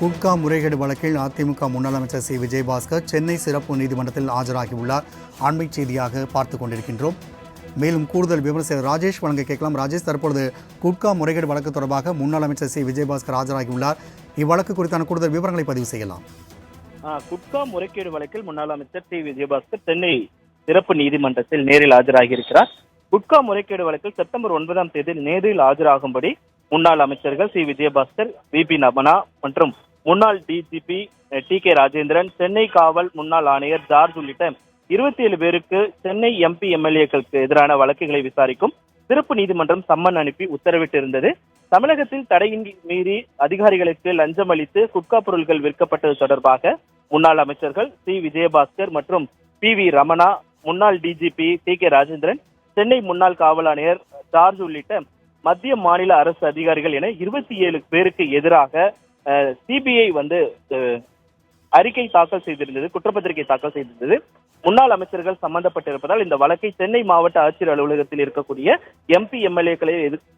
குட்கா முறைகேடு வழக்கில் அதிமுக முன்னாள் அமைச்சர் சி. விஜயபாஸ்கர் சென்னை சிறப்பு நீதிமன்றத்தில் ஆஜராகியுள்ளார். அண்மை செய்தியாக பார்த்து கொண்டிருக்கின்றோம். மேலும் கூடுதல் விமர்சகர் ராஜேஷ் வழங்க கேட்கலாம். ராஜேஷ் தற்பொழுது குட்கா முறைகேடு வழக்கு தொடர்பாக முன்னாள் அமைச்சர் சி. விஜயபாஸ்கர் ஆஜராகியுள்ளார். இவ்வழக்கு குறித்தான கூடுதல் விவரங்களை பதிவு செய்யலாம். குட்கா முறைகேடு வழக்கில் முன்னாள் அமைச்சர் டி விஜயபாஸ்கர் சென்னை சிறப்பு நீதிமன்றத்தில் நேரில் ஆஜராகியிருக்கிறார். குட்கா முறைகேடு வழக்கில் செப்டம்பர் ஒன்பதாம் தேதி நேரில் ஆஜராகும்படி முன்னாள் அமைச்சர்கள் சி. விஜயபாஸ்கர் வி. பி. நமனா மற்றும் முன்னாள் DGP T K Rajendran Chennai காவல் முன்னாள் ஆணையர் ஜார்ஜ் உள்ளிட்ட இருபத்தி ஏழு பேருக்கு சென்னை எம்பி எம்எல்ஏக்களுக்கு எதிரான வழக்குகளை விசாரிக்கும் சிறப்பு நீதிமன்றம் சம்மன் அனுப்பி உத்தரவிட்டிருந்தது. தமிழகத்தில் தடையின்றி மீறி அதிகாரிகளுக்கு லஞ்சம் அளித்து குட்கா பொருட்கள் விற்கப்பட்டது தொடர்பாக முன்னாள் அமைச்சர்கள் சி விஜயபாஸ்கர் மற்றும் பி வி ரமணா முன்னாள் DGP T K Rajendran Chennai முன்னாள் காவல் ஆணையர் ஜார்ஜ் உள்ளிட்ட மத்திய மாநில அரசு அதிகாரிகள் என இருபத்தி ஏழு பேருக்கு எதிராக சிபிஐ வந்து அறிக்கை தாக்கல் செய்திருந்தது குற்றப்பத்திரிகை தாக்கல் செய்திருந்தது. முன்னாள் அமைச்சர்கள் சம்பந்தப்பட்டிருப்பதால் இந்த வழக்கை சென்னை மாவட்ட ஆட்சியர் அலுவலகத்தில் இருக்கக்கூடிய எம்பி எம்எல்ஏக்களை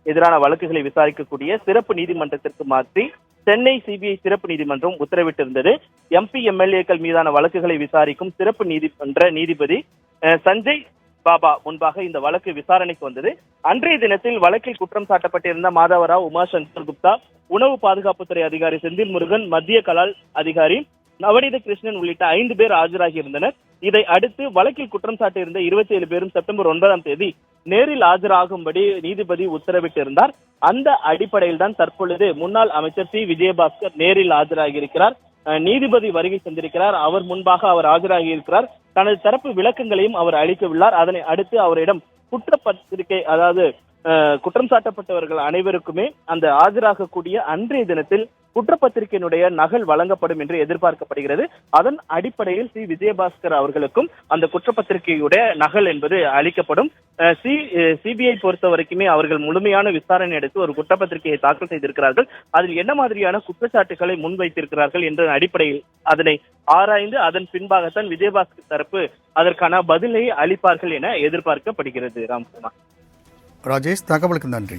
எதிரான வழக்குகளை விசாரிக்கக்கூடிய சிறப்பு நீதிமன்றத்திற்கு மாற்றி சென்னை சிபிஐ சிறப்பு நீதிமன்றம் உத்தரவிட்டிருந்தது. எம்பி எம்எல்ஏக்கள் மீதான வழக்குகளை விசாரிக்கும் சிறப்பு நீதிமன்ற நீதிபதி அஹ், சஞ்சய் பாபா முன்பாக இந்த வழக்கு விசாரணைக்கு வந்தது. அன்றைய தினத்தில் வழக்கில் குற்றம் சாட்டப்பட்டிருந்த மாதவராவ் உமாசங்கர் குப்தா உணவு பாதுகாப்புத்துறை அதிகாரி செந்தில் முருகன் மத்திய கலால் அதிகாரி நவநீத கிருஷ்ணன் உள்ளிட்ட ஐந்து பேர் ஆஜராகி இருந்தனர் இதை அடுத்து வழக்கில் குற்றம் சாட்டியிருந்த இருபத்தி ஏழு பேரும் செப்டம்பர் ஒன்பதாம் தேதி நேரில் ஆஜராகும்படி நீதிபதி உத்தரவிட்டிருந்தார். அந்த அடிப்படையில் தான் தற்பொழுது முன்னாள் அமைச்சர் சி. விஜயபாஸ்கர் நேரில் ஆஜராகி இருக்கிறார் நீதிபதி வருகை சென்றிருக்கிறார் அவர் முன்பாக அவர் ஆஜராகி இருக்கிறார் தனது தரப்பு விளக்கங்களையும் அவர் அளிக்கவுள்ளார் அதனை அடுத்து அவரிடம் குற்றப்பத்திரிகை அதாவது குற்றம் சாட்டப்பட்டவர்கள் அனைவருக்குமே அந்த ஆஜராகக்கூடிய அன்றைய தினத்தில் குற்றப்பத்திரிகையினுடைய நகல் வழங்கப்படும் என்று எதிர்பார்க்கப்படுகிறது. அதன் அடிப்படையில் சி. விஜயபாஸ்கர் அவர்களுக்கும் அந்த குற்றப்பத்திரிகையுடைய நகல் என்பது அளிக்கப்படும். சி. சிபிஐ பொறுத்த வரைக்குமே அவர்கள் முழுமையான விசாரணை எடுத்து ஒரு குற்றப்பத்திரிகையை தாக்கல் செய்திருக்கிறார்கள். அதில் என்ன மாதிரியான குற்றச்சாட்டுகளை முன்வைத்திருக்கிறார்கள் என்ற அடிப்படையில் அதனை ஆராய்ந்து அதன் பின்பாகத்தான் விஜயபாஸ்கர் தரப்பு அதற்கான பதிலை அளிப்பார்கள் என எதிர்பார்க்கப்படுகிறது ராம்குமார். రాజేష్ తాకబలికి నండి